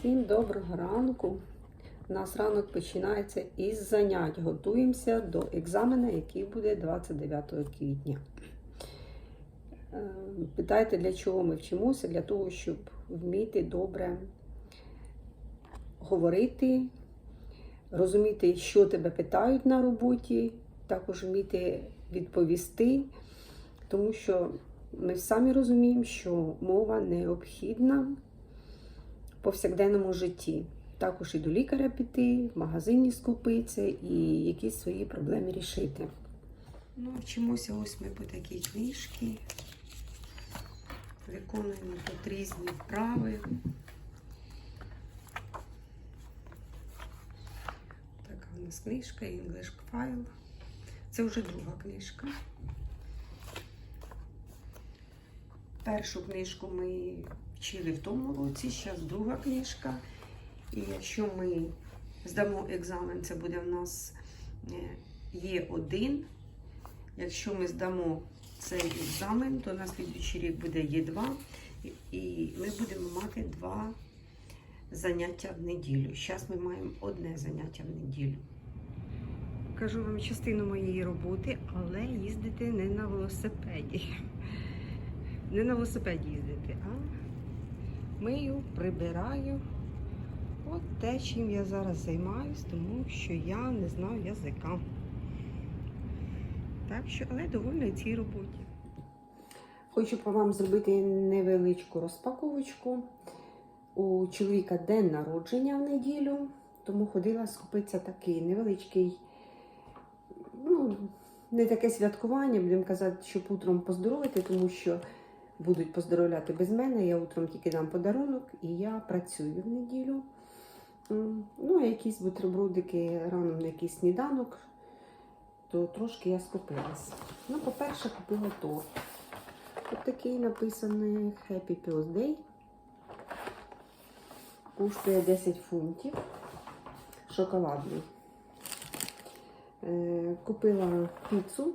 Всім доброго ранку. У нас ранок починається із занять. Готуємося до екзамену, який буде 29 квітня. Е, Питайте, для чого ми вчимося? Для того, щоб вміти добре говорити, розуміти, що тебе питають на роботі, також вміти відповісти, тому що ми самі розуміємо, що мова необхідна повсякденному житті. Також і до лікаря піти, в магазині скупитися і якісь свої проблеми рішити. Ну, вчимося ось ми по такій книжці. Виконуємо тут різні вправи. Така у нас книжка English File. Це вже друга книжка. Першу книжку ми вчили в тому році, зараз друга книжка. І якщо ми здамо екзамен, це буде в нас є один. Якщо ми здамо цей екзамен, то на слідуючий рік буде Є2. І ми будемо мати два заняття в неділю. Зараз ми маємо одне заняття в неділю. Кажу вам частину моєї роботи, але їздити не на велосипеді. Не на велосипеді їздити, а мию, прибираю. От те, чим я зараз займаюсь, тому що я не знаю язика. Так що, але довольна цій роботі. Хочу по вам зробити невеличку розпаковочку. У чоловіка день народження в неділю, тому ходила скупитися такий невеличкий, ну, не таке святкування, будемо казати, щоб утром поздоровити, тому що будуть поздоровляти без мене. Я утром тільки дам подарунок і я працюю в неділю. Ну, а якісь бутербродики рано на якийсь сніданок, то трошки я скупилась. Ну, по-перше, купила торт. Ось такий написаний Happy Birthday. Коштує 10 фунтів. Шоколадний. Е, Купила піцу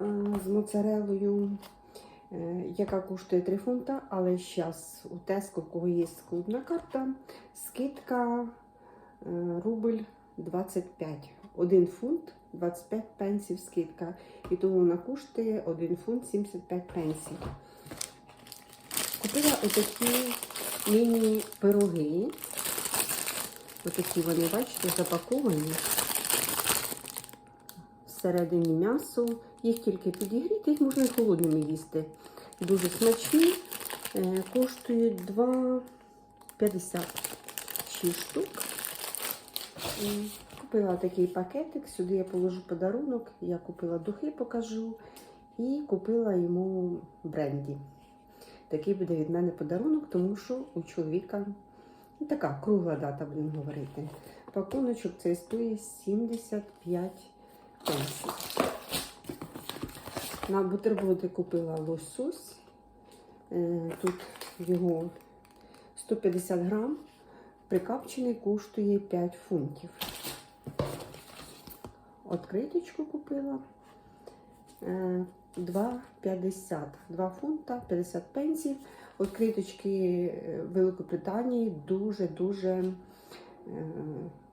е, з моцарелою, яка коштує 3 фунта, але зараз у Теско, у кого є клубна карта, скидка е, рубль 25. 1 фунт 25 пенсів скидка. І тому вона коштує 1 фунт 75 пенсів. Купила отакі міні-пироги. Отакі вони, бачите, запаковані. Всередині м'ясо. Їх тільки підігріти, їх можна і холодними їсти. Дуже смачні. Е, Коштують 2,50 6 штук. Купила такий пакетик, сюди я положу подарунок. Я купила духи, покажу. І купила йому бренді. Такий буде від мене подарунок, тому що у чоловіка така кругла дата, будемо говорити. Пакуночок цей стоїть 75 пенсів. На бутерброди купила лосось. Е, Тут його 150 грам. Прикапчений коштує 5 фунтів. Откриточку купила. Е, 2,50. 2 фунта 50 пенсів. Откриточки в Великобританії дуже-дуже е,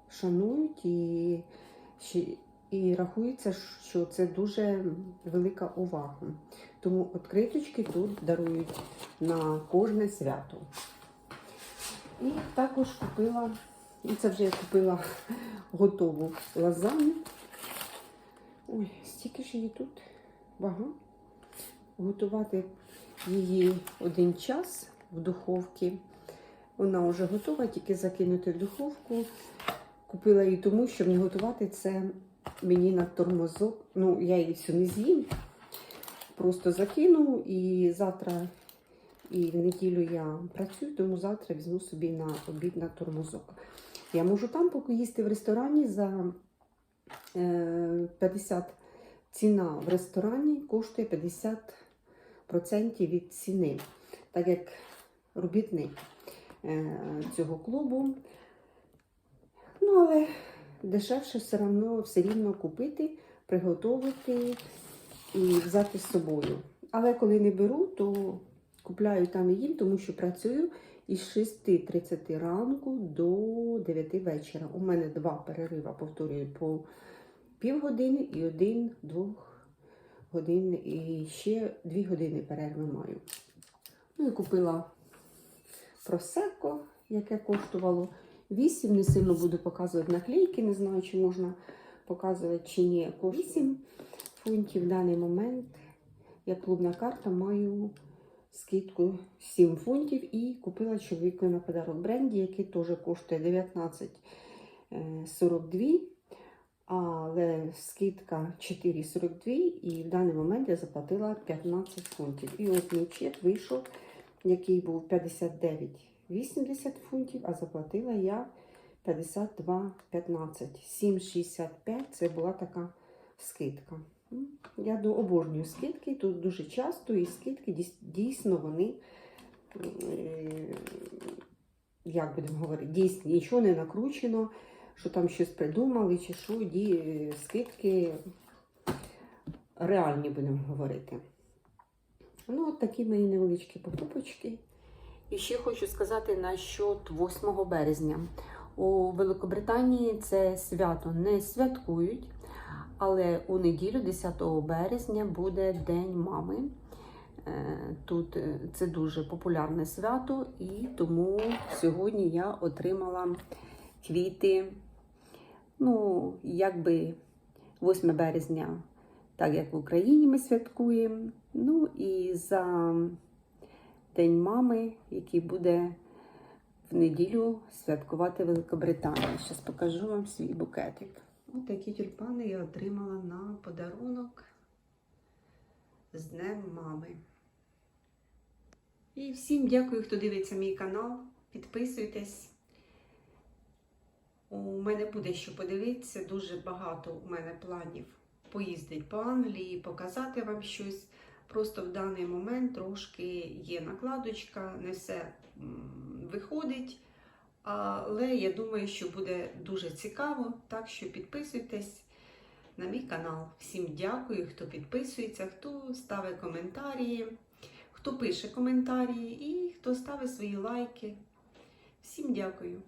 шанують і, і рахується, що це дуже велика увага. Тому відкриточки тут дарують на кожне свято. І також купила, і це вже я купила готову лазанью. Ой, стільки ж її тут багато. Готувати її один час в духовці. Вона вже готова, тільки закинути в духовку. Купила її тому, щоб не готувати це мені на тормозок. Ну, я її всю не з'їм. Просто закину і завтра і в неділю я працюю, тому завтра візьму собі на обід на тормозок. Я можу там поки їсти в ресторані за е, 50 ціна в ресторані коштує 50% від ціни, так як робітник е, цього клубу. Ну, але дешевше все одно все рівно купити, приготувати і взяти з собою. Але коли не беру, то купляю там і їм, тому що працюю із 6.30 ранку до 9 вечора. У мене два перерива, повторюю, по півгодини і один двох годин, і ще дві години перерви маю. Ну і купила просеко, яке коштувало 8. Не сильно буду показувати наклейки, не знаю, чи можна показувати чи ні. 8 фунтів в даний момент. Я клубна карта маю скидку 7 фунтів і купила чоловіку на подарок бренді, який теж коштує 19,42. Але скидка 4,42 і в даний момент я заплатила 15 фунтів. І от мій чек вийшов, який був 59,80 фунтів, а заплатила я 52,15. 7,65 це була така скидка. Я до обожнюю скидки, тут дуже часто і скидки дійсно вони, е, як будемо говорити, дійсно нічого не накручено, що там щось придумали, чи що, ді, скидки реальні будемо говорити. Ну, от такі мої невеличкі покупочки. І ще хочу сказати насчет 8 березня. У Великобританії це свято не святкують, але у неділю, 10 березня, буде День мами. Е, Тут е, це дуже популярне свято, і тому сьогодні я отримала квіти. Ну, якби 8 березня, так як в Україні ми святкуємо. Ну і за День мами, який буде в неділю святкувати Великобританія. Зараз покажу вам свій букетик. Ось такі тюльпани я отримала на подарунок з Днем мами. І всім дякую, хто дивиться мій канал. Підписуйтесь. У мене буде що подивитися. Дуже багато у мене планів поїздити по Англії, показати вам щось. Просто в даний момент трошки є накладочка, не все виходить. Але я думаю, що буде дуже цікаво. Так що підписуйтесь на мій канал. Всім дякую, хто підписується, хто ставить коментарі, хто пише коментарі і хто ставить свої лайки. Всім дякую.